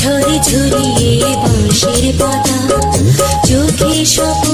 ঝরে ঝরিয়ে বাঁশের পাতা চোখে স্বপ্ন